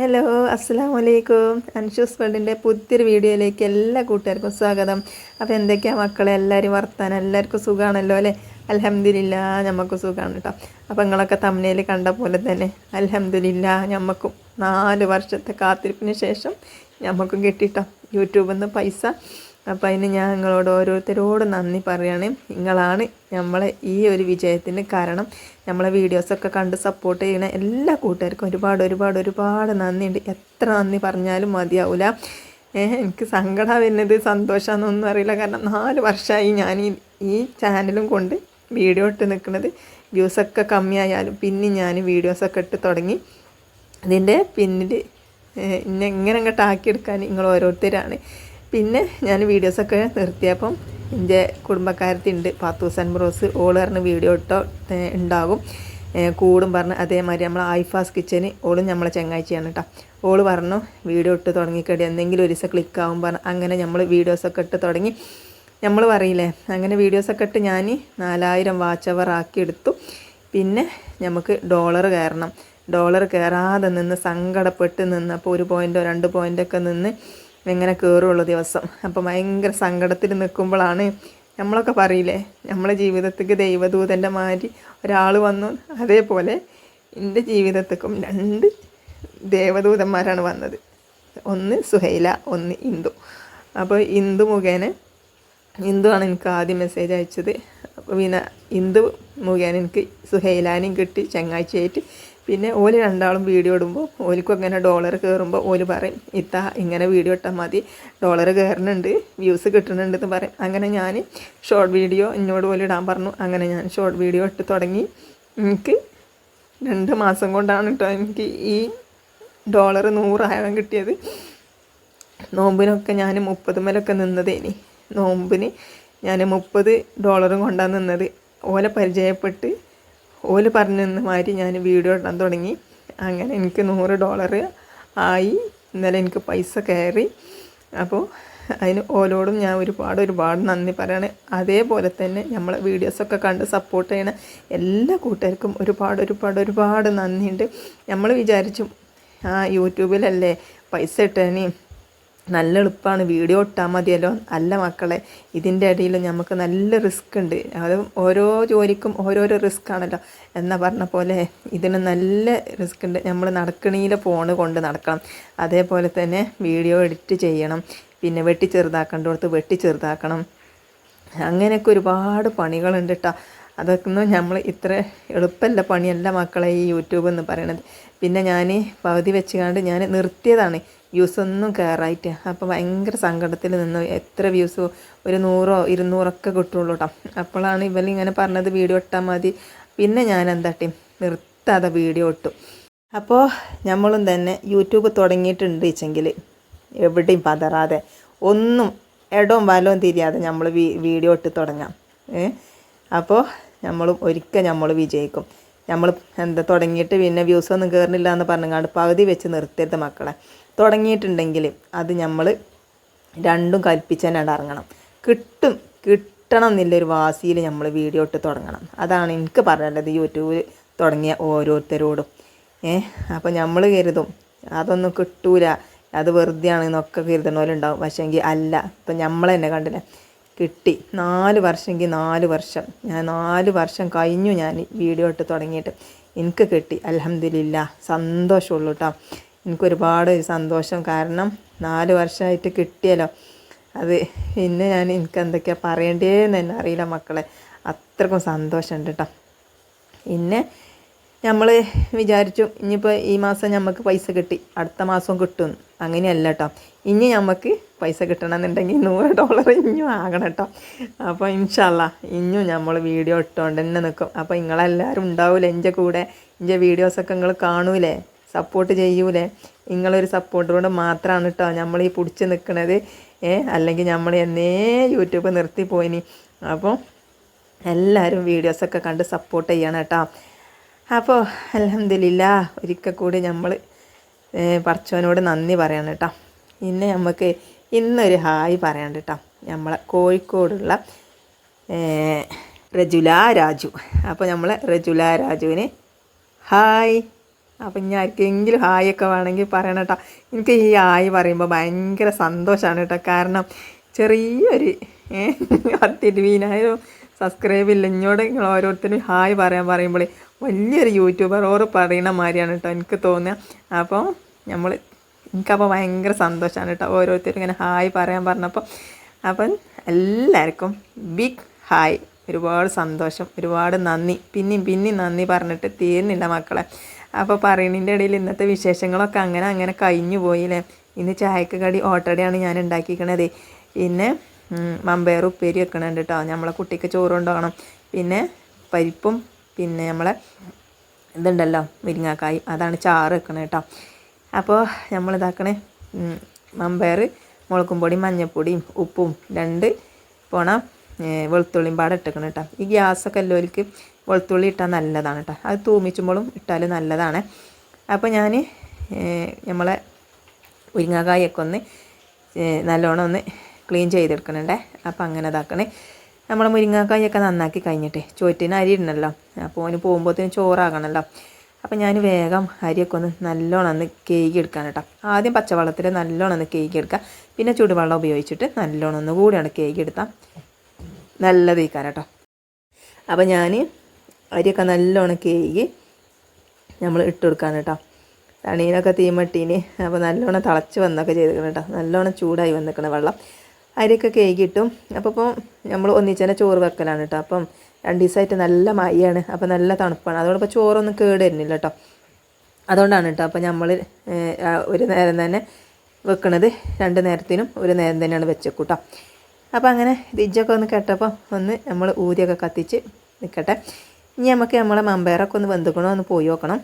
Hello അസ്സാം വലൈക്കും അൻഷൂസ് വേൾഡിന്റെ പുതിയൊരു വീഡിയോയിലേക്ക് എല്ലാ കൂട്ടുകാർക്കും സ്വാഗതം. അപ്പോൾ എന്തൊക്കെയാണ് മക്കളെ? എല്ലാവരും വർത്താൻ എല്ലാവർക്കും സുഖമാണല്ലോ അല്ലേ? അലഹമ്മദില്ല നമുക്ക് സുഖമാണ് കേട്ടോ അപ്പോൾ നിങ്ങളൊക്കെ തമ്മിൽ കണ്ട പോലെ തന്നെ അലഹമ്മദില്ല ഞമ്മക്കും നാല് വർഷത്തെ കാത്തിരിപ്പിന് ശേഷം ഞമ്മക്കും കിട്ടിട്ടോ യൂട്യൂബിൽ നിന്ന് പൈസ. അപ്പോൾ അതിന് ഞാൻ നിങ്ങളോട് ഓരോരുത്തരോട് നന്ദി പറയുകയാണ് നിങ്ങളാണ് നമ്മളെ ഈ ഒരു വിജയത്തിന് കാരണം. നമ്മളെ വീഡിയോസൊക്കെ കണ്ട് സപ്പോർട്ട് ചെയ്യുന്ന എല്ലാ കൂട്ടുകാർക്കും ഒരുപാട് ഒരുപാട് ഒരുപാട് നന്ദിയുണ്ട്. എത്ര നന്ദി പറഞ്ഞാലും മതിയാവില്ല എനിക്ക് സങ്കടം വരുന്നത് സന്തോഷമാണെന്നൊന്നും അറിയില്ല. കാരണം നാല് വർഷമായി ഞാൻ ഈ ചാനലും കൊണ്ട് വീഡിയോ ഇട്ട് നിൽക്കുന്നത് വ്യൂസൊക്കെ കമ്മിയായാലും പിന്നെ ഞാൻ വീഡിയോസൊക്കെ ഇട്ട് തുടങ്ങി. അതിന്റെ പിന്നിൽ എന്നെ ഇങ്ങനെ അങ്ങോട്ട് ആക്കിയെടുക്കാൻ നിങ്ങൾ ഓരോരുത്തരാണ്. പിന്നെ ഞാൻ വീഡിയോസൊക്കെ നിർത്തിയപ്പം എന്റെ കുടുംബക്കാരത്തിണ്ട് പാത്തൂസ് അൻബ്രോസ് ഓൾ പറഞ്ഞ് വീഡിയോ ഇട്ടോ ഉണ്ടാകും. കൂടും പറഞ്ഞ് അതേമാതിരി നമ്മൾ ഐഫാസ് കിച്ചന് ഓളും നമ്മളെ ചങ്ങാഴ്ചയാണ് കേട്ടോ ഓൾ പറഞ്ഞു വീഡിയോ ഇട്ട് തുടങ്ങിക്കടി എന്തെങ്കിലും ഒരു ദിവസം ക്ലിക്ക് ആവും പറഞ്ഞു. അങ്ങനെ നമ്മൾ വീഡിയോസൊക്കെ ഇട്ട് തുടങ്ങി. നമ്മൾ പറയില്ലേ അങ്ങനെ വീഡിയോസൊക്കെ ഇട്ട് ഞാൻ നാലായിരം വാച്ച് അവർ ആക്കിയെടുത്തു പിന്നെ നമുക്ക് ഡോളർ കയറണം. ഡോളർ കയറാതെ നിന്ന് സങ്കടപ്പെട്ട് നിന്ന് അപ്പോൾ ഒരു പോയിന്റോ രണ്ട് പോയിന്റൊക്കെ നിന്ന് എങ്ങനെ കയറുള്ളൂ ദിവസം. അപ്പോൾ ഭയങ്കര സങ്കടത്തിൽ നിൽക്കുമ്പോഴാണ് നമ്മളൊക്കെ പറയില്ലേ നമ്മളെ ജീവിതത്തേക്ക് ദൈവദൂതന്റെ മാതിരി ഒരാൾ വന്നു. അതേപോലെ എന്റെ ജീവിതത്തേക്കും രണ്ട് ദേവദൂതന്മാരാണ് വന്നത്. ഒന്ന് സുഹൈല ഒന്ന് ഇന്ദു. അപ്പോൾ ഇന്ദു മുഖേന ഇന്ദുവാണ് എനിക്ക് ആദ്യം മെസ്സേജ് അയച്ചത്. പിന്നെ ഇന്ദു മുഖേന എനിക്ക് സുഹൈലാനും കിട്ടി ചങ്ങാഴ്ചയായിട്ട് പിന്നെ ഓൽ രണ്ടാളും വീഡിയോ ഇടുമ്പോൾ ഓലിക്കും അങ്ങനെ ഡോളർ കയറുമ്പോൾ ഓൽ പറയും ഇത്ത ഇങ്ങനെ വീഡിയോ ഇട്ടാൽ മതി. ഡോളർ കയറുന്നുണ്ട് വ്യൂസ് കിട്ടുന്നുണ്ട് എന്ന് പറയും. അങ്ങനെ ഞാൻ ഷോർട്ട് വീഡിയോ എന്നോട് ഓൽ ഇടാൻ പറഞ്ഞു. അങ്ങനെ ഞാൻ ഷോർട്ട് വീഡിയോ ഇട്ട് തുടങ്ങി. എനിക്ക് രണ്ട് മാസം കൊണ്ടാണ് കേട്ടോ എനിക്ക് ഈ ഡോളർ നൂറായിരം കിട്ടിയത്. നോമ്പിനൊക്കെ ഞാൻ മുപ്പത് മേലൊക്കെ നിന്നതേനി നോമ്പിന് ഞാൻ മുപ്പത് ഡോളറും കൊണ്ടാണ് നിന്നത്. ഓലെ പരിചയപ്പെട്ട് ഓൽ പറഞ്ഞു നിന്ന് മാതിരി ഞാൻ വീഡിയോ ഇടാൻ തുടങ്ങി. അങ്ങനെ എനിക്ക് നൂറ് ഡോളർ ആയി. ഇന്നലെ എനിക്ക് പൈസ കയറി. അപ്പോൾ അതിന് ഓലോടും ഞാൻ ഒരുപാട് ഒരുപാട് നന്ദി പറയണ. അതേപോലെ തന്നെ നമ്മളെ വീഡിയോസൊക്കെ കണ്ട് സപ്പോർട്ട് ചെയ്യണ എല്ലാ കൂട്ടുകാർക്കും ഒരുപാട് ഒരുപാട് ഒരുപാട് നന്ദിയുണ്ട്. നമ്മൾ വിചാരിച്ചു ആ യൂട്യൂബിലല്ലേ പൈസ ഇട്ടേനി? നല്ല എളുപ്പമാണ് വീഡിയോ ഇട്ടാൽ മതിയല്ലോ. അല്ല മക്കളെ ഇതിന്റെ ഇടയിൽ നമുക്ക് നല്ല റിസ്ക് ഉണ്ട്. അത് ഓരോ ജോലിക്കും ഓരോരോ റിസ്ക് ആണല്ലോ. എന്നാ പറഞ്ഞ പോലെ ഇതിന് നല്ല റിസ്ക് ഉണ്ട്. നമ്മൾ നടക്കണീലെ ഫോണ് കൊണ്ട് നടക്കണം. അതേപോലെ തന്നെ വീഡിയോ എഡിറ്റ് ചെയ്യണം. പിന്നെ വെട്ടി ചെറുതാക്കേണ്ടടുത്ത് വെട്ടി ചെറുതാക്കണം. അങ്ങനെയൊക്കെ ഒരുപാട് പണികളുണ്ട് കേട്ടോ അതൊക്കെ ഒന്നും നമ്മൾ ഇത്ര എളുപ്പമല്ല പണിയല്ല മക്കളെ ഈ യൂട്യൂബ് എന്ന് പറയണത്. പിന്നെ ഞാൻ പകുതി വെച്ചുകൊണ്ട് ഞാൻ നിർത്തിയതാണ്. വ്യൂസ് ഒന്നും കയറായിട്ട് അപ്പോൾ ഭയങ്കര സങ്കടത്തിൽ നിന്ന് എത്ര വ്യൂസ് ഒരു നൂറോ ഇരുന്നൂറൊക്കെ കിട്ടുള്ളൂ കേട്ടോ അപ്പോഴാണ് ഇവലിങ്ങനെ പറഞ്ഞത് വീഡിയോ ഇട്ടാൽ മതി. പിന്നെ ഞാൻ എന്താട്ടി നിർത്താതെ വീഡിയോ ഇട്ടു. അപ്പോൾ നമ്മളും തന്നെ യൂട്യൂബ് തുടങ്ങിയിട്ടുണ്ട് വെച്ചെങ്കിൽ എവിടെയും പതറാതെ. ഒന്നും ഇടവും വലവും തിരിയാതെ നമ്മൾ വീഡിയോ ഇട്ട് തുടങ്ങാം. അപ്പോൾ നമ്മളും ഒരിക്കൽ നമ്മൾ വിജയിക്കും. നമ്മൾ എന്താ തുടങ്ങിയിട്ട് പിന്നെ വ്യൂസ് ഒന്നും കയറുന്നില്ല എന്ന് പറഞ്ഞങ്ങാണ്ട് പകുതി വെച്ച് നിർത്തരുത് മക്കളെ. തുടങ്ങിയിട്ടുണ്ടെങ്കിൽ അത് നമ്മൾ രണ്ടും കൽപ്പിച്ച് തന്നെ ഇറങ്ങണം. കിട്ടും കിട്ടണം എന്നുള്ളൊരു വാസിയിൽ നമ്മൾ വീഡിയോ ഇട്ട് തുടങ്ങണം. അതാണ് എനിക്ക് പറയാനുള്ളത് യൂട്യൂബിൽ തുടങ്ങിയ ഓരോരുത്തരോടും. ഏ അപ്പോൾ നമ്മൾ കരുതും അതൊന്നും കിട്ടൂല അത് വെറുതെയാണ് എന്നൊക്കെ കരുതണവരുണ്ടാവും. പക്ഷേ എങ്കിൽ അല്ല ഇപ്പം നമ്മൾ തന്നെ കണ്ടില്ലേ കിട്ടി നാല് വർഷമെങ്കിൽ നാല് വർഷം ഞാൻ നാല് വർഷം കഴിഞ്ഞു ഞാൻ വീഡിയോ ഇട്ട് തുടങ്ങിയിട്ട്. എനിക്ക് കിട്ടി അലഹമില്ല സന്തോഷമുള്ളൂ കേട്ടോ എനിക്കൊരുപാട് സന്തോഷം. കാരണം നാല് വർഷമായിട്ട് കിട്ടിയല്ലോ. അത് പിന്നെ ഞാൻ എനിക്ക് എന്തൊക്കെയാണ് പറയേണ്ടതെന്ന് തന്നെ അറിയില്ല മക്കളെ. അത്രക്കും സന്തോഷമുണ്ട് കേട്ടോ പിന്നെ നമ്മൾ വിചാരിച്ചു ഇനിയിപ്പോൾ ഈ മാസം നമുക്ക് പൈസ കിട്ടി. അടുത്ത മാസം കിട്ടും. അങ്ങനെയല്ല കേട്ടോ ഇനി നമുക്ക് പൈസ കിട്ടണമെന്നുണ്ടെങ്കിൽ നൂറ് ഡോളർ ഇനിയും ആകണം കേട്ടോ അപ്പോൾ ഇൻഷല്ല ഇനിയും നമ്മൾ വീഡിയോ ഇട്ടുകൊണ്ട് തന്നെ നിൽക്കും അപ്പോൾ നിങ്ങളെല്ലാവരും ഉണ്ടാവില്ലേ എന്റെ കൂടെ എന്റെ വീഡിയോസൊക്കെ നിങ്ങൾ കാണൂലേ? സപ്പോർട്ട് ചെയ്യൂലേ? നിങ്ങളൊരു സപ്പോർട്ട് കൊണ്ട് മാത്രമാണ് കേട്ടോ നമ്മൾ ഈ പിടിച്ച് നിൽക്കുന്നത് അല്ലെങ്കിൽ നമ്മൾ എന്നേ യൂട്യൂബ് നിർത്തി പോയിനി. അപ്പോൾ എല്ലാവരും വീഡിയോസൊക്കെ കണ്ട് സപ്പോർട്ട് ചെയ്യണം കേട്ടോ അപ്പോൾ അലഹമില്ല ഒരിക്കൽ കൂടി നമ്മൾ പറച്ചവനോട് നന്ദി പറയണം കേട്ടോ പിന്നെ നമുക്ക് ഇന്നൊരു ഹായ് പറയണം കേട്ടോ നമ്മളെ കോഴിക്കോടുള്ള റജുല രാജു. അപ്പോൾ നമ്മൾ റജുല രാജുവിന് ഹായ്. അപ്പം ഇനി ആർക്കെങ്കിലും ഹായ് ഒക്കെ വേണമെങ്കിൽ പറയണം കേട്ടോ എനിക്ക് ഈ ഹായ് പറയുമ്പോൾ ഭയങ്കര സന്തോഷമാണ് കേട്ടോ കാരണം ചെറിയൊരു പത്തിരുപതിനായിരം സബ്സ്ക്രൈബ് ഇല്ല. ഇങ്ങോട്ട് നിങ്ങൾ ഓരോരുത്തരും ഹായ് പറയാൻ പറയുമ്പോൾ വലിയൊരു യൂട്യൂബർ ഓറ് പറയണ മാതിരിയാണ് കേട്ടോ എനിക്ക് തോന്നുക. അപ്പോൾ നമ്മൾ എനിക്കപ്പോൾ ഭയങ്കര സന്തോഷമാണ് കേട്ടോ ഓരോരുത്തരും ഇങ്ങനെ ഹായ് പറയാൻ പറഞ്ഞപ്പോൾ അപ്പം എല്ലാവർക്കും ബിഗ് ഹായ്. ഒരുപാട് സന്തോഷം ഒരുപാട് നന്ദി. പിന്നെയും പിന്നെയും നന്ദി പറഞ്ഞിട്ട് തീരുന്നില്ല മക്കളെ. അപ്പോൾ പറയുന്നതിന്റെ ഇടയിൽ ഇന്നത്തെ വിശേഷങ്ങളൊക്കെ അങ്ങനെ അങ്ങനെ കഴിഞ്ഞു പോയില്ലേ? ഇന്ന് ചായക്ക് കടി ഓട്ടടയാണ് ഞാൻ ഉണ്ടാക്കിക്കണത്. പിന്നെ മമ്പയർ ഉപ്പേരി വെക്കണുണ്ട് കേട്ടോ നമ്മളെ കുട്ടിക്ക് ചോറ് കൊണ്ടുപോകണം. പിന്നെ പരിപ്പും പിന്നെ നമ്മളെ ഇതുണ്ടല്ലോ മുരിങ്ങാക്കായി. അതാണ് ചാറ് വെക്കണത് കേട്ടോ അപ്പോൾ നമ്മൾ ഇതാക്കണേ മമ്പയർ മുളകും പൊടിയും മഞ്ഞൾപ്പൊടിയും ഉപ്പും രണ്ട് പോണ വെളുത്തുള്ളിയും പാടെ ഇട്ടേക്കണം കേട്ടോ ഈ ഗ്യാസൊക്കെ എല്ലാവർക്ക് വെളുത്തുള്ളി ഇട്ടാൽ നല്ലതാണ് കേട്ടോ അത് തൂമിച്ചുമ്പോഴും ഇട്ടാൽ നല്ലതാണ്. അപ്പോൾ ഞാൻ നമ്മളെ മുരിങ്ങാക്കായൊക്കെ ഒന്ന് നല്ലോണം ഒന്ന് ക്ലീൻ ചെയ്തെടുക്കണുണ്ടേ. അപ്പോൾ അങ്ങനെ ഇതാക്കണേ. നമ്മൾ മുരിങ്ങാക്കായൊക്കെ നന്നാക്കി കഴിഞ്ഞിട്ട് ചോറ്റിന് അരി ഇടണല്ലോ. അപ്പോൾ ഓന് പോകുമ്പോഴത്തേന് ചോറാകണമല്ലോ അപ്പോൾ ഞാൻ വേഗം അരിയൊക്കെ ഒന്ന് നല്ലോണം ഒന്ന് കേകി എടുക്കാൻ കേട്ടോ ആദ്യം പച്ചവെള്ളത്തിൽ നല്ലോണം ഒന്ന് കേകി എടുക്കുക പിന്നെ ചൂടുവെള്ളം ഉപയോഗിച്ചിട്ട് നല്ലോണം ഒന്ന് കൂടിയാണ് കേകി എടുത്താൽ നല്ലത് ഈ കേട്ടോ അപ്പോൾ ഞാൻ അരിയൊക്കെ നല്ലോണം കേകി നമ്മൾ ഇട്ട് കൊടുക്കാൻ കേട്ടോ. തണീനൊക്കെ തീമട്ടീന് അപ്പോൾ നല്ലോണം തിളച്ച് വന്നൊക്കെ ചെയ്തിരിക്കണം കേട്ടോ. നല്ലോണം ചൂടായി വന്നിരിക്കണം വെള്ളം. അരിയൊക്കെ കേകിയിട്ടും അപ്പോൾ ഇപ്പോൾ നമ്മൾ ഒന്നിച്ചന്നെ ചോറ് വെക്കലാണ് കേട്ടോ. അപ്പം രണ്ട് ദിവസമായിട്ട് നല്ല മഴയാണ്. അപ്പോൾ നല്ല തണുപ്പാണ്. അതുകൊണ്ട് ചോറൊന്നും കേട് വരുന്നില്ല കേട്ടോ. അതുകൊണ്ടാണ് കേട്ടോ. അപ്പോൾ നമ്മൾ ഒരു നേരം തന്നെ വെക്കണത് രണ്ട് നേരത്തിനും ഒരു നേരം തന്നെയാണ് വെച്ചേക്കൂട്ടോ അപ്പോൾ അങ്ങനെ ദിജ്ജൊക്കെ ഒന്ന് കേട്ടപ്പോൾ ഒന്ന് നമ്മൾ ഊതിയൊക്കെ കത്തിച്ച് നിൽക്കട്ടെ ഇനി നമുക്ക് നമ്മളെ മമ്പയറൊക്കെ ഒന്ന് വെന്തുക്കണോ ഒന്ന് പോയി നോക്കണം.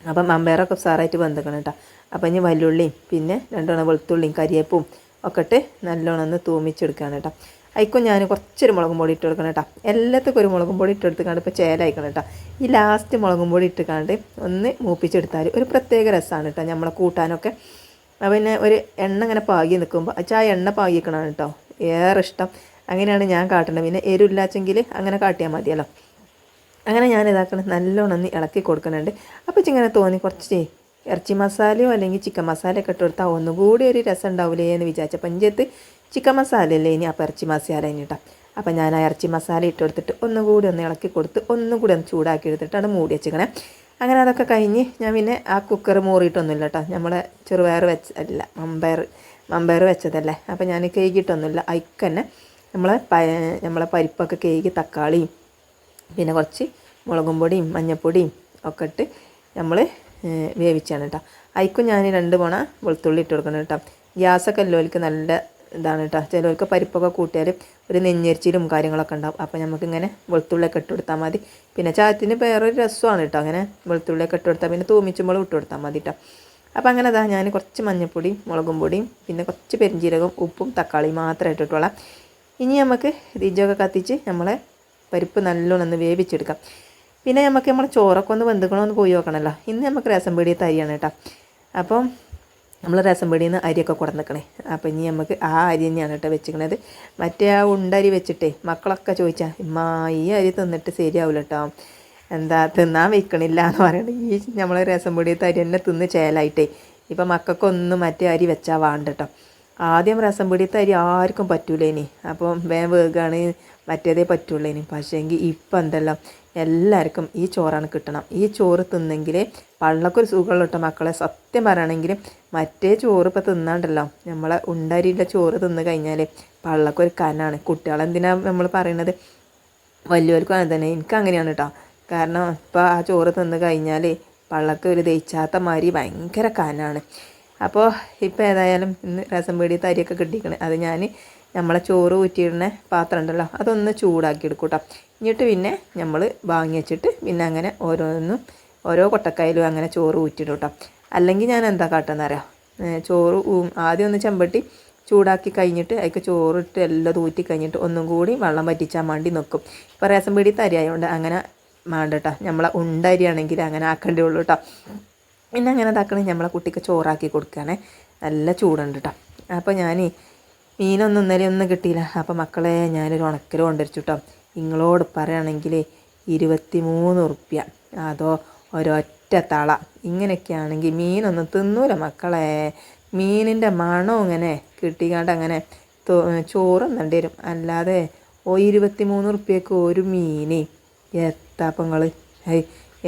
അപ്പം മമ്പയറൊക്കെ സാറായിട്ട് വെന്തുക്കണം കേട്ടോ. അപ്പം ഇനി വല്ലുള്ളിയും പിന്നെ രണ്ടെണ്ണം വെളുത്തുള്ളിയും കരിയേപ്പും ഒക്കെ ഇട്ട് നല്ലോണം ഒന്ന് തൂമിച്ചെടുക്കുകയാണ് കേട്ടോ. അതിക്കും ഞാൻ കുറച്ചൊരു മുളകും പൊടി ഇട്ട് കൊടുക്കണം കേട്ടോ. എല്ലാത്തൊക്കെ ഒരു മുളകും പൊടി ഇട്ട് എടുത്തുകൊണ്ട് ഇപ്പോൾ ചേലായിക്കണം കേട്ടോ. ഈ ലാസ്റ്റ് മുളകും പൊടി ഇട്ടുകൊണ്ട് ഒന്ന് മൂപ്പിച്ചെടുത്താൽ ഒരു പ്രത്യേക രസമാണ് കേട്ടോ നമ്മളെ കൂട്ടാനൊക്കെ. പിന്നെ ഒരു എണ്ണ ഇങ്ങനെ പാകി നിൽക്കുമ്പോൾ അച്ഛാ ആ എണ്ണ പാകിക്കണം കേട്ടോ. ഏറെ ഇഷ്ടം. അങ്ങനെയാണ് ഞാൻ കാട്ടണത്. പിന്നെ എരുല്ലാച്ചെങ്കിൽ അങ്ങനെ കാട്ടിയാൽ മതിയല്ലോ. അങ്ങനെ ഞാൻ ഇതാക്കണം നല്ലോണം ഒന്ന് ഇളക്കി കൊടുക്കുന്നുണ്ട്. അപ്പോൾ ഇങ്ങനെ തോന്നി കുറച്ച് ഇറച്ചി മസാലയോ അല്ലെങ്കിൽ ചിക്കൻ മസാലയൊക്കെ ഇട്ട് കൊടുത്താൽ ഒന്നുകൂടി ഒരു രസം ഉണ്ടാവില്ലേ എന്ന് വിചാരിച്ച. പഞ്ചത്ത് ചിക്കൻ മസാല അല്ലേ ഇനി? അപ്പോൾ ഇറച്ചി മസാല ഇനിട്ടാ അപ്പം ഞാൻ ആ ഇറച്ചി മസാല ഇട്ട് കൊടുത്തിട്ട് ഒന്നുകൂടി ഒന്ന് ഇളക്കി കൊടുത്ത് ഒന്നുകൂടി ഒന്ന് ചൂടാക്കി എടുത്തിട്ടാണ് മൂടി വെച്ചിക്കണേ. അങ്ങനെ അതൊക്കെ കഴിഞ്ഞ് ഞാൻ പിന്നെ ആ കുക്കർ മൂറിയിട്ടൊന്നുമില്ല കേട്ടോ. നമ്മളെ ചെറുപയർ വെച്ച അല്ല മമ്പയർ മമ്പയർ വെച്ചതല്ലേ. അപ്പോൾ ഞാൻ കേക്കിയിട്ടൊന്നുമില്ല അയക്ക് തന്നെ നമ്മളെ നമ്മളെ പരിപ്പൊക്കെ കേക്ക് തക്കാളിയും പിന്നെ കുറച്ച് മുളകും പൊടിയും മഞ്ഞൾപ്പൊടിയും ഒക്കെ ഇട്ട് നമ്മൾ വേവിച്ചാണ് കേട്ടോ. അതിക്കും ഞാൻ രണ്ട് പോണ വെളുത്തുള്ളി ഇട്ട് കൊടുക്കണം കേട്ടോ. ഗ്യാസൊക്കെ എല്ലാവർക്കും നല്ല ഇതാണ് കേട്ടോ. ചിലവർക്ക് പരിപ്പൊക്കെ കൂട്ടിയാൽ ഒരു നെഞ്ഞരിച്ചിലും കാര്യങ്ങളൊക്കെ ഉണ്ടാവും. അപ്പോൾ നമുക്കിങ്ങനെ വെളുത്തുള്ളിയൊക്കെ ഇട്ട് കൊടുത്താൽ മതി. പിന്നെ ചായത്തിന് വേറൊരു രസമാണ് കേട്ടോ അങ്ങനെ വെളുത്തുള്ളിയൊക്കെ ഇട്ട് കൊടുത്താൽ പിന്നെ തൂമിച്ചുമ്പോൾ ഇട്ട് കൊടുത്താൽ മതി കേട്ടോ. അപ്പോൾ അങ്ങനെ അതാ ഞാൻ കുറച്ച് മഞ്ഞൾപ്പൊടിയും മുളകും പൊടിയും പിന്നെ കുറച്ച് പെരിഞ്ചീരകവും ഉപ്പും തക്കാളിയും മാത്രം ഇട്ടിട്ടോളാം ഇനി നമുക്ക് തീജൊക്കെ കത്തിച്ച് നമ്മളെ പരിപ്പ് നല്ലോണം ഒന്ന് വേവിച്ചെടുക്കാം. പിന്നെ നമുക്ക് നമ്മൾ ചോറൊക്കെ ഒന്ന് വെന്തുക്കണമെന്ന് പോയി നോക്കണമല്ലോ ഇന്ന് നമുക്ക് രസം പേടിയ തരിയാണ് കേട്ടോ. അപ്പം നമ്മൾ രസം പീടിയിൽ നിന്ന് അരിയൊക്കെ കൊടുന്നിക്കണേ. അപ്പം ഇനി നമുക്ക് ആ അരി തന്നെയാണ് കേട്ടോ വെച്ചിരിക്കണത് മറ്റേ ആ ഉണ്ടരി വെച്ചിട്ടേ മക്കളൊക്കെ ചോദിച്ചാൽ ഇമ്മാ ഈ അരി തിന്നിട്ട് ശരിയാവില്ല കേട്ടോ എന്താ തിന്നാൻ വെക്കണില്ല എന്ന് പറയുന്നത് ഈ നമ്മൾ രസം പൊടിയത്തെ അരി തന്നെ തിന്ന് ചേലായിട്ടേ. ഇപ്പം മക്കൾക്കൊന്നും മറ്റേ അരി വെച്ചാൽ വേണ്ട കേട്ടോ ആദ്യം രസം പിടിത്ത അരി ആർക്കും പറ്റൂല ഇനി അപ്പം വേഗം വേഗമാണ് മറ്റേതേ പറ്റുള്ളൂ ഇനി പക്ഷേങ്കിൽ ഇപ്പം എന്തെല്ലാം എല്ലാവർക്കും ഈ ചോറാണ് കിട്ടണം. ഈ ചോറ് തിന്നെങ്കിൽ പള്ളക്കൊരു സുഖമുള്ള മക്കളെ. സത്യം പറയുകയാണെങ്കിൽ മറ്റേ ചോറ് ഇപ്പം തിന്നാണ്ടല്ലോ. നമ്മളെ ഉണ്ടരിയില്ല ചോറ് തിന്ന് കഴിഞ്ഞാൽ പള്ളക്കൊരു കനാണ്. കുട്ടികളെന്തിനാ നമ്മൾ പറയണത്? വലിയവർക്കും അങ്ങനെ തന്നെ. എനിക്ക് അങ്ങനെയാണ് കേട്ടോ കാരണം ഇപ്പോൾ ആ ചോറ് തിന്ന് കഴിഞ്ഞാൽ പള്ളക്ക് ഒരു ദഹിച്ചാത്ത മാതിരി ഭയങ്കര കനാണ്. അപ്പോൾ ഇപ്പോൾ ഏതായാലും ഇന്ന് രസം പേടി തരിയൊക്കെ കിട്ടിക്കണേ അത് ഞാൻ നമ്മളെ ചോറ് ഊറ്റിയിടുന്ന പാത്രം ഉണ്ടല്ലോ അതൊന്ന് ചൂടാക്കി എടുക്കൂട്ടോ കേട്ടോ എന്നിട്ട് പിന്നെ നമ്മൾ വാങ്ങി വെച്ചിട്ട് പിന്നെ അങ്ങനെ ഓരോന്നും ഓരോ കൊട്ടക്കായലും അങ്ങനെ ചോറ് ഊറ്റിയിടും കേട്ടോ അല്ലെങ്കിൽ ഞാൻ എന്താ കാട്ടുന്നറിയാം ചോറ് ആദ്യം ഒന്ന് ചെമ്പട്ടി ചൂടാക്കി കഴിഞ്ഞിട്ട് അതിക്ക് ചോറിട്ട് എല്ലാം തൂറ്റി കഴിഞ്ഞിട്ട് ഒന്നും കൂടി വെള്ളം പറ്റിച്ചാൽ വേണ്ടി നിൽക്കും ഇപ്പോൾ രസം പീടി തരി ആയതുകൊണ്ട് അങ്ങനെ വേണ്ട കേട്ടോ നമ്മളെ ഉണ്ടരിയാണെങ്കിൽ അങ്ങനെ ആക്കേണ്ടേ ഉള്ളൂ കേട്ടോ. പിന്നെ അങ്ങനെ ഇതാക്കണേ നമ്മളെ കുട്ടിക്ക് ചോറാക്കി കൊടുക്കുകയാണേ നല്ല ചൂടുണ്ട് കേട്ടോ അപ്പോൾ ഞാൻ മീനൊന്നും ഇന്നലെ ഒന്നും കിട്ടിയില്ല. അപ്പോൾ മക്കളെ ഞാനൊരു ഉണക്കൽ കൊണ്ടുവരിച്ചു കേട്ടോ നിങ്ങളോട് പറയുകയാണെങ്കിൽ ഇരുപത്തി മൂന്ന് ഉറുപ്യ അതോ ഒരൊറ്റ തള. ഇങ്ങനെയൊക്കെയാണെങ്കിൽ മീനൊന്നും തിന്നൂല മക്കളെ. മീനിന്റെ മണം ഇങ്ങനെ കിട്ടിക്കാണ്ട് അങ്ങനെ ചോറുന്നേണ്ടി വരും. അല്ലാതെ ഓ ഇരുപത്തി മൂന്ന് റുപ്യക്ക് ഒരു മീൻ എത്താപ്പങ്ങൾ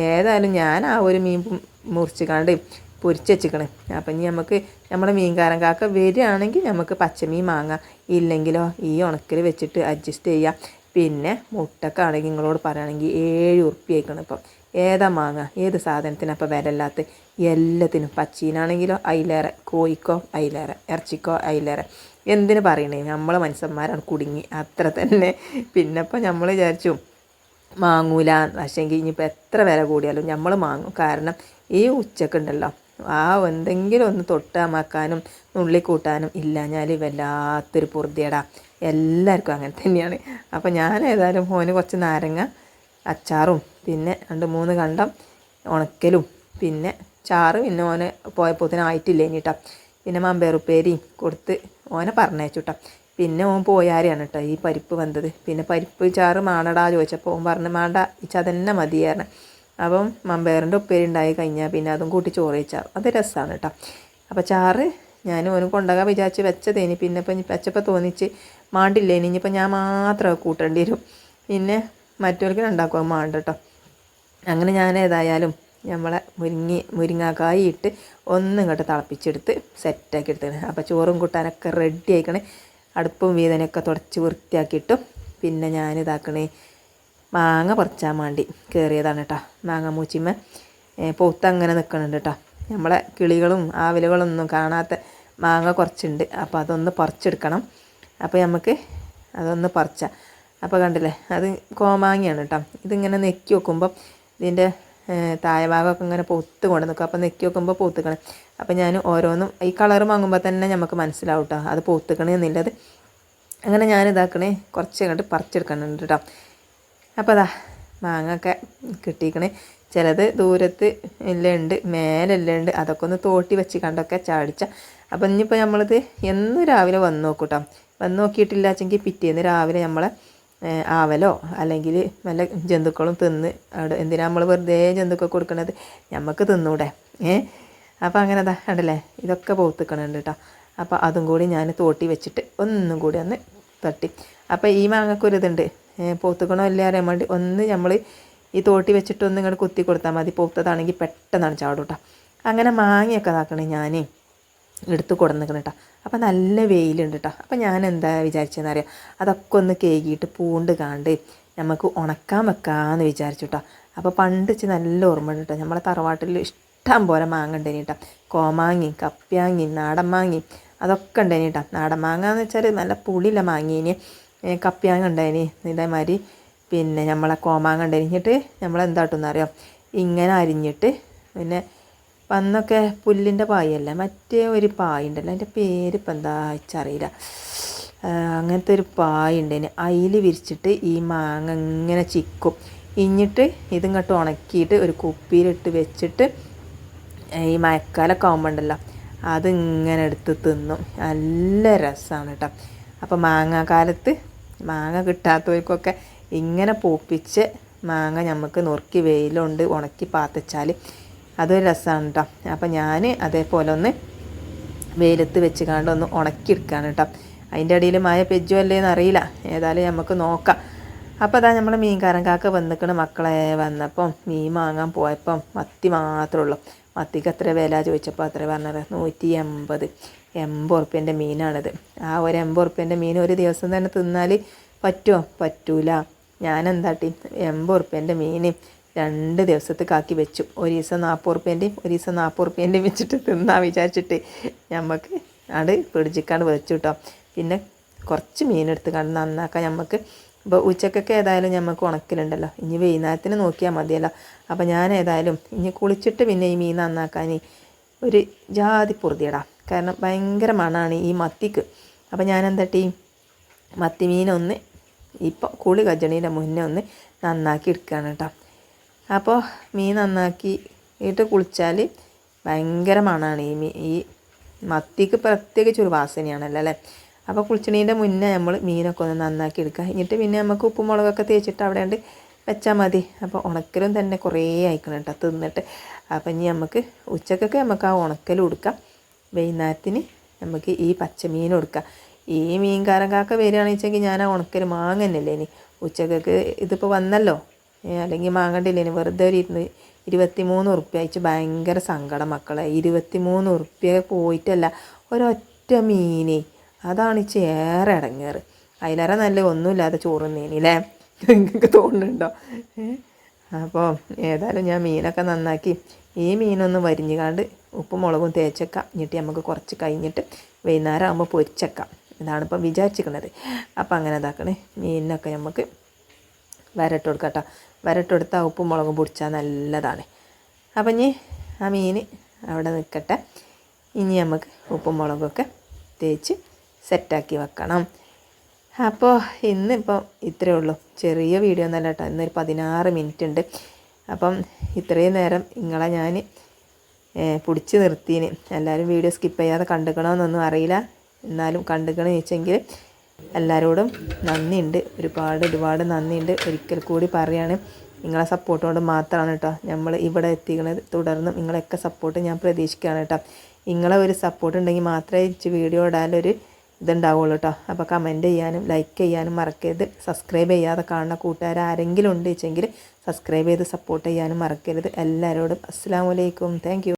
ഏതായാലും ഞാൻ ആ ഒരു മീൻ മുറിച്ചിക്കാണ്ട് പൊരിച്ച് വെച്ചിക്കണ് അപ്പം ഇനി നമുക്ക് നമ്മുടെ മീൻകാരൻ കാക്ക വരികയാണെങ്കിൽ നമുക്ക് പച്ചമീൻ വാങ്ങാം ഇല്ലെങ്കിലോ ഈ ഉണക്കിൽ വെച്ചിട്ട് അഡ്ജസ്റ്റ് ചെയ്യാം. പിന്നെ മുട്ടക്കാണെങ്കിൽ നിങ്ങളോട് പറയുകയാണെങ്കിൽ ഏഴ് ഉറുപ്പിയായിക്കണം ഇപ്പം. ഏതാ മാങ്ങ? ഏത് സാധനത്തിനും അപ്പം വിലയില്ലാത്ത എല്ലാത്തിനും പച്ചീനാണെങ്കിലോ അയിലേറെ? കോഴിക്കോ അയിലേറെ? ഇറച്ചിക്കോ അയിലേറെ? എന്തിനു പറയണേ? നമ്മളെ മനുഷ്യന്മാരാണ് കുടുങ്ങി. അത്ര തന്നെ. പിന്നെ ഇപ്പം നമ്മൾ വിചാരിച്ചു മാങ്ങൂല. പക്ഷേങ്കിൽ ഇനിയിപ്പോൾ എത്ര വില കൂടിയാലും നമ്മൾ മാങ്ങും. കാരണം ഈ ഉച്ചക്കുണ്ടല്ലോ. ആ എന്തെങ്കിലും ഒന്ന് തൊട്ടാമാക്കാനും കൂട്ടാനും ഇല്ലാഞ്ഞാൽ വല്ലാത്തൊരു പൊറുതിയടാ എല്ലാവർക്കും അങ്ങനെ തന്നെയാണ്. അപ്പോൾ ഞാൻ ഏതായാലും മോന് കുറച്ച് നാരങ്ങ അച്ചാറും പിന്നെ രണ്ട് മൂന്ന് കണ്ടം ഉണക്കലും പിന്നെ ചാറ് പിന്നെ ഓനെ പോയപ്പോത്തിന് ആയിട്ടില്ല കേട്ടോ പിന്നെ മമ്പേറുപ്പേരിയും കൊടുത്ത് ഓനെ പറഞ്ഞയച്ചു കേട്ടോ പിന്നെ ഓൻ പോയാരെയാണ് കേട്ടോ ഈ പരിപ്പ് വന്നത്. പിന്നെ പരിപ്പ് ചാറ് മാണടാ ചോദിച്ചപ്പോൾ ഓൻ പറഞ്ഞു മാണ്ട ഇച്ച അതന്നെ മതിയായിരുന്നു അപ്പം മമ്പയറിന്റെ ഉപ്പേരി ഉണ്ടായി കഴിഞ്ഞാൽ പിന്നെ അതും കൂട്ടി ചോറ് വെച്ചാൽ അത് രസമാണ് കേട്ടോ അപ്പോൾ ചാറ് ഞാൻ ഓനും കൊണ്ടുപോകാൻ വിചാരിച്ച് വെച്ചതേനി പിന്നെ ഇപ്പം വെച്ചപ്പോൾ തോന്നിച്ച് മാണ്ടില്ലേ ഇനിയിപ്പോൾ ഞാൻ മാത്രമേ കൂട്ടേണ്ടി വരും. പിന്നെ മറ്റവർക്ക് ഉണ്ടാക്കുക മാണ്ട കേട്ടോ അങ്ങനെ ഞാൻ ഏതായാലും നമ്മളെ മുരിങ്ങി മുരിങ്ങാക്കായി ഇട്ട് ഒന്നും ഇങ്ങോട്ട് തിളപ്പിച്ചെടുത്ത് സെറ്റാക്കി എടുത്തേക്കണേ അപ്പോൾ ചോറും കൂട്ടാനൊക്കെ റെഡി ആയിക്കണേ. അടുപ്പും വീതനൊക്കെ തുടച്ച് വൃത്തിയാക്കിയിട്ട് പിന്നെ ഞാൻ ഇതാക്കണേ മാങ്ങ പറിച്ചാൻ വേണ്ടി കയറിയതാണ് കേട്ടോ മാങ്ങ മൂച്ചിമ്മ. പൊത്ത് അങ്ങനെ നിൽക്കുന്നുണ്ട് കേട്ടോ. നമ്മളെ കിളികളും ആവിലുകളൊന്നും കാണാത്ത മാങ്ങ കുറച്ചുണ്ട്. അപ്പോൾ അതൊന്ന് പറിച്ചെടുക്കണം. അപ്പോൾ നമുക്ക് അതൊന്ന് പറിച്ച. അപ്പോൾ കണ്ടില്ലേ അത് കോമാങ്ങയാണ് കേട്ടോ. ഇതിങ്ങനെ നെക്കി വെക്കുമ്പം ഇതിന്റെ താഴെ ഭാഗമൊക്കെ ഇങ്ങനെ പൊത്ത് കൊണ്ട് നിൽക്കും അപ്പോൾ നെക്കി വെക്കുമ്പോൾ പൊത്തുക്കണം അപ്പോൾ ഞാൻ ഓരോന്നും ഈ കളർ വാങ്ങുമ്പോൾ തന്നെ നമുക്ക് മനസ്സിലാവും കേട്ടോ അത് പൊത്തുക്കണേ എന്നുള്ളത്. അങ്ങനെ ഞാൻ ഇതാക്കണേ. കുറച്ച് കണ്ട് പറിച്ചെടുക്കണുണ്ട് കേട്ടോ അപ്പോൾ അതാ മാങ്ങ ഒക്കെ കിട്ടിക്കണേ. ചിലത് ദൂരത്ത് എല്ലാം ഉണ്ട് മേലെല്ലാം ഉണ്ട് അതൊക്കെ ഒന്ന് തോട്ടി വെച്ച് കണ്ടൊക്കെ ചാടിച്ച. അപ്പം ഇനിയിപ്പോൾ നമ്മളിത് എന്നും രാവിലെ വന്ന് നോക്കും കേട്ടോ വന്ന് നോക്കിയിട്ടില്ല വെച്ചെങ്കിൽ പിറ്റേന്ന് രാവിലെ നമ്മളെ ആവലോ? അല്ലെങ്കിൽ വല്ല ജന്തുക്കളും തിന്ന് അവിടെ എന്തിനാ നമ്മൾ വെറുതെ ജന്തുക്കൾ കൊടുക്കണത്? നമുക്ക് തിന്നൂടെ ഏ? അപ്പോൾ അങ്ങനെ അതാ ഉണ്ടല്ലേ ഇതൊക്കെ പോത്തിക്കണുണ്ട് കേട്ടോ അപ്പോൾ അതും കൂടി ഞാൻ തോട്ടി വെച്ചിട്ട് ഒന്നും കൂടി ഒന്ന് തട്ടി. അപ്പോൾ ഈ മാങ്ങക്കൊരിതുണ്ട് പോത്തുക്കണോ ഇല്ല അറിയാൻ വേണ്ടി ഒന്ന് നമ്മൾ ഈ തോട്ടി വെച്ചിട്ട് ഒന്ന് ഇങ്ങോട്ട് കുത്തി കൊടുത്താൽ മതി. പോത്തതാണെങ്കിൽ പെട്ടെന്നാണ് ചാടും കേട്ടോ അങ്ങനെ മാങ്ങയൊക്കെ ഇതാക്കണേ ഞാൻ എടുത്ത് കൊടുന്നിക്കണം കേട്ടോ അപ്പം നല്ല വെയിലുണ്ട് കേട്ടോ അപ്പം ഞാൻ എന്താ വിചാരിച്ചതെന്നറിയാം അതൊക്കെ ഒന്ന് കേകിയിട്ട് പൂണ്ട് കാണ്ട് നമുക്ക് ഉണക്കാൻ വെക്കാമെന്ന് വിചാരിച്ചു കേട്ടോ അപ്പോൾ പണ്ട് വെച്ച് നല്ല ഓർമ്മ ഉണ്ട് കേട്ടോ നമ്മളെ തറവാട്ടിൽ ഇഷ്ടം പോലെ മാങ്ങ ഉണ്ടേനി കേട്ടോ കോമാങ്ങി കപ്പ്യാങ്ങി നാടൻ മാങ്ങി അതൊക്കെ ഉണ്ടേനി കേട്ടോ നാടൻ മാങ്ങ എന്ന് വെച്ചാൽ നല്ല പുളിയില്ല മാങ്ങീന്. കപ്പ്യാങ്ങ ഉണ്ടായിനി ഇതേമാതിരി. പിന്നെ നമ്മളെ കോമാങ്ങ ഉണ്ടായിരുന്നിട്ട് നമ്മളെന്താട്ടെന്ന് അറിയാം? ഇങ്ങനെ അരിഞ്ഞിട്ട് പിന്നെ പന്നൊക്കെ പുല്ലിന്റെ പായല്ല മറ്റേ ഒരു പായ ഉണ്ടല്ലോ അതിന്റെ പേര് ഇപ്പം എന്താ വെച്ചറിയില്ല. അങ്ങനത്തെ ഒരു പായ ഉണ്ടേന് അതിൽ വിരിച്ചിട്ട് ഈ മാങ്ങ ഇങ്ങനെ ചിക്കും. ഇഞ്ഞിട്ട് ഇതിങ്ങോട്ട് ഉണക്കിയിട്ട് ഒരു കുപ്പിയിലിട്ട് വെച്ചിട്ട് ഈ മഴക്കാലമൊക്കെ ആകുമ്പോണ്ടല്ലോ അതിങ്ങനെ എടുത്ത് തിന്നും. നല്ല രസമാണ് കേട്ടോ അപ്പോൾ മാങ്ങാക്കാലത്ത് മാങ്ങ കിട്ടാത്തവർക്കൊക്കെ ഇങ്ങനെ പൂപ്പിച്ച് മാങ്ങ നമുക്ക് നുറുക്കി വെയിലുണ്ട് ഉണക്കി പാത്തിച്ചാൽ അതൊരു രസമാണ് കേട്ടോ അപ്പോൾ ഞാൻ അതേപോലെ ഒന്ന് വെയിലത്ത് വെച്ച് കണ്ട് ഒന്ന് ഉണക്കിയെടുക്കുകയാണ് കേട്ടോ അതിന്റെ ഇടയിൽ മഴ പെജ്ജോ അല്ലേന്ന് അറിയില്ല. ഏതായാലും നമുക്ക് നോക്കാം. അപ്പോൾ അതാ നമ്മൾ മീൻകാരൻ കാക്ക വന്നിക്കണ മക്കളെ. വന്നപ്പം മീൻ വാങ്ങാൻ പോയപ്പം മത്തി മാത്രമേ ഉള്ളൂ. മത്തിക്ക് എത്ര വില ചോദിച്ചപ്പോൾ അത്ര പറഞ്ഞത്. നൂറ്റി എൺപത്. എൺപത് ഉറുപ്പ്യന്റെ മീനാണിത്. ആ ഒരു എൺപത് ഉറുപ്പ്യന്റെ മീൻ ഒരു ദിവസം തന്നെ തിന്നാൽ പറ്റുമോ പറ്റൂല. ഞാൻ എന്താട്ടി എൺപത് ഉറുപ്പ്യന്റെ മീൻ രണ്ട് ദിവസത്തേക്കാക്കി വെച്ചു. ഒരു ദിവസം നാൽപ്പത് ഉറുപ്പ്യന്റെയും ഒരു ദിവസം നാൽപ്പത് ഉറുപ്പ്യന്റെയും വെച്ചിട്ട് തിന്നാ വിചാരിച്ചിട്ട് നമുക്ക് അത് പിടിച്ചിക്കാണ്ട് വെച്ചു കേട്ടോ പിന്നെ കുറച്ച് മീനെടുത്ത് കണ്ട് നന്നാക്കാൻ നമുക്ക് ഇപ്പോൾ ഉച്ചക്കൊക്കെ ഏതായാലും നമുക്ക് ഉണക്കിലുണ്ടല്ലോ. ഇനി വൈകുന്നേരത്തിന് നോക്കിയാൽ മതിയല്ലോ. അപ്പോൾ ഞാൻ ഏതായാലും ഇനി കുളിച്ചിട്ട് പിന്നെ ഈ മീൻ നന്നാക്കാൻ ഒരു ജാതി പൊറുതിയടാ കാരണം ഭയങ്കര മണമാണ് ഈ മത്തിക്ക്. അപ്പോൾ ഞാൻ എന്താട്ടി മത്തി മീനൊന്ന് ഇപ്പോൾ കുളി കജണീന്റെ മുന്നേ ഒന്ന് നന്നാക്കി എടുക്കുകയാണ് കേട്ടോ അപ്പോൾ മീൻ നന്നാക്കി ഇട്ട് കുളിച്ചാൽ ഭയങ്കര മണമാണ് ഈ മീ ഈ മത്തിക്ക് പ്രത്യേകിച്ച് ഒരു വാസനയാണല്ലോ അല്ലേ? അപ്പോൾ കുളിച്ചണീന്റെ മുന്നേ നമ്മൾ മീനൊക്കെ ഒന്ന് നന്നാക്കി എടുക്കുക. എന്നിട്ട് പിന്നെ നമുക്ക് ഉപ്പും മുളകൊക്കെ തേച്ചിട്ട് അവിടെ ഉണ്ട് വെച്ചാൽ മതി. അപ്പോൾ ഉണക്കലും തന്നെ കുറേ അയക്കണം കേട്ടോ തിന്നിട്ട്. അപ്പം ഇനി നമുക്ക് ഉച്ചക്കൊക്കെ നമുക്ക് ആ ഉണക്കൽ കൊടുക്കാം വൈകുന്നേരത്തിന് നമുക്ക് ഈ പച്ചമീൻ കൊടുക്കാം ഈ മീൻകാരൻ കാക്ക വരികയാണെന്ന് വെച്ചെങ്കിൽ ഞാൻ ആ ഉണക്കൽ മാങ്ങന്നല്ലേ ഇനി ഉച്ചക്കൊക്കെ ഇതിപ്പോൾ വന്നല്ലോ? അല്ലെങ്കിൽ മാങ്ങണ്ടില്ലേ ഇനി വെറുതെ ഒരു ഇരുന്ന് ഇരുപത്തി മൂന്ന് ഉറുപ്പ്യ അയച്ച് ഭയങ്കര സങ്കടം മക്കളെ. ഇരുപത്തി മൂന്ന് ഉറുപ്പ്യ പോയിട്ടല്ല ഒരൊറ്റ മീനെ. അതാണ് ഇച്ച് ഏറെ ഇടങ്ങേറ് അതിലേറെ നല്ല ഒന്നുമില്ലാതെ ചോറുന്നേനില്ലേ നിങ്ങൾക്ക് തോന്നുന്നുണ്ടോ? അപ്പോൾ ഏതായാലും ഞാൻ മീനൊക്കെ നന്നാക്കി ഈ മീനൊന്ന് വരിഞ്ഞുകാണ്ട് ഉപ്പും മുളകും തേച്ചേക്കാം. എന്നിട്ട് നമുക്ക് കുറച്ച് കഴിഞ്ഞിട്ട് വൈകുന്നേരം ആകുമ്പോൾ പൊരിച്ചേക്കാം. ഇതാണ് ഇപ്പം വിചാരിച്ചിരിക്കുന്നത് അപ്പം അങ്ങനെ ഇതാക്കണേ. മീനിനൊക്കെ നമുക്ക് വരട്ട് കൊടുക്കാം കേട്ടോ വരട്ട് കൊടുത്താൽ ഉപ്പും മുളകും പൊടിച്ചാൽ നല്ലതാണ്. അപ്പം ഇനി ആ മീൻ അവിടെ നിൽക്കട്ടെ ഇനി നമുക്ക് ഉപ്പും മുളകൊക്കെ തേച്ച് സെറ്റാക്കി വെക്കണം. അപ്പോൾ ഇന്നിപ്പോൾ ഇത്രയേ ഉള്ളൂ. ചെറിയ വീഡിയോ ഒന്നല്ല കേട്ടോ. ഇന്നൊരു പതിനാറ് മിനിറ്റ് ഉണ്ട് അപ്പം ഇത്രയും നേരം നിങ്ങളെ ഞാൻ പിടിച്ച് നിർത്തിയിന് എല്ലാവരും വീഡിയോ സ്കിപ്പ് ചെയ്യാതെ കണ്ടുക്കണമെന്നൊന്നും അറിയില്ല. എന്നാലും കണ്ടുക്കണമെന്ന് ചോദിച്ചെങ്കിൽ എല്ലാവരോടും നന്ദിയുണ്ട്. ഒരുപാട് ഒരുപാട് നന്ദിയുണ്ട്. ഒരിക്കൽ കൂടി പറയാണ് നിങ്ങളെ സപ്പോർട്ട് കൊണ്ട് മാത്രമാണ് കേട്ടോ നമ്മൾ ഇവിടെ എത്തിക്കുന്നത് തുടർന്നും നിങ്ങളെയൊക്കെ സപ്പോർട്ട് ഞാൻ പ്രതീക്ഷിക്കുകയാണ് കേട്ടോ നിങ്ങളെ ഒരു സപ്പോർട്ട് ഉണ്ടെങ്കിൽ മാത്രമേ ഇച്ച് വീഡിയോ ഇടാനൊരു ഇതുണ്ടാവുള്ളൂ കേട്ടോ അപ്പോൾ കമന്റ് ചെയ്യാനും ലൈക്ക് ചെയ്യാനും മറക്കരുത്. സബ്സ്ക്രൈബ് ചെയ്യാതെ കാണുന്ന കൂട്ടുകാർ ആരെങ്കിലും ഉണ്ട് വെച്ചെങ്കിൽ സബ്സ്ക്രൈബ് ചെയ്ത് സപ്പോർട്ട് ചെയ്യാനും മറക്കരുത്. എല്ലാവരോടും അസ്സാം വലൈക്കും താങ്ക്